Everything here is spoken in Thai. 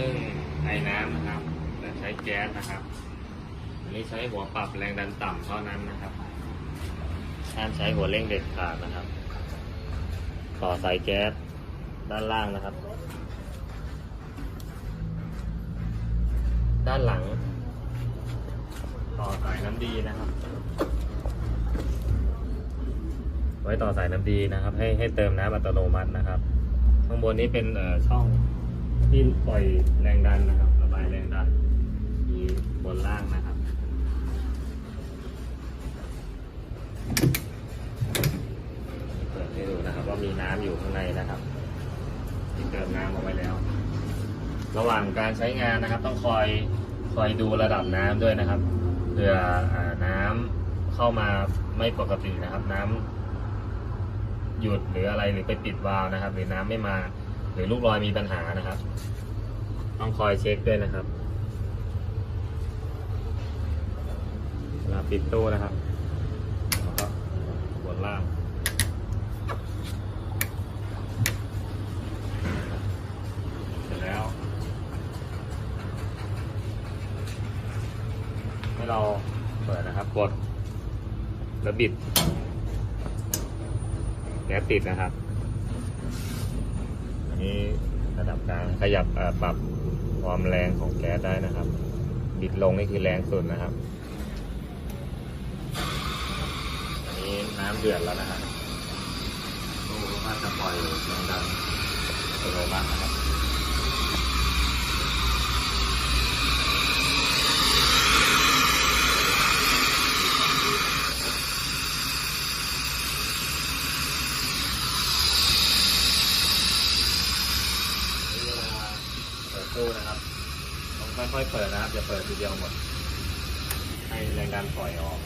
นึ่งไอ้น้ำนะครับและใช้แก๊สนะครับ อันนี้ใช้หัวปรับแรงดันต่ำเท่านั้นนะครับห้ามใช้หัวเร่งเด็ดขาดนะครับ ต่อสายแก๊สด้านล่างนะครับ ด้านหลัง ต่อสายน้ำดีนะครับ ไว้ต่อสายน้ำดีนะครับ ให้ให้เติมน้ำอัตโนมัตินะครับ ข้างบนนี้เป็นช่อง ที่ปล่อยแรงดันนะครับ ระบายแรงดันที่บนล่างนะครับ เปิดให้ดูนะครับว่ามีน้ำอยู่ข้างในนะครับที่เติมน้ำเอาไว้แล้ว ระหว่างการใช้งานนะครับ ต้องคอยคอยดูระดับน้ำด้วยนะครับเผื่ออน้ำเข้ามาไม่ปกตินะครับ น้ำหยุดหรืออะไรหรือไปปิดวาล์วนะครับ หรือน้ำไม่มา หรือลูกรอยมีปัญหานะครับ ต้องคอยเช็คด้วยนะครับเวลาปิดตู้นะครับแล้วก็บนล่างเสร็จแล้ว ให้เราเปิดนะครับกดแล้วบิดแก๊สติดนะครับ นี้ระดับกลางขยับปรับความแรงของแก๊สได้นะครับ บิดลงนี่คือแรงสุดนะครับอันนี้น้ำเดือดแล้วนะครับโอ้ก็จะปล่อยแรงดันอัตโนมัตินะครับ เวลาเปิด ตู้นะครับต้องค่อยๆเปิดนะครับอย่าเปิดทีเดียวหมด ให้แรงดันปล่อยออก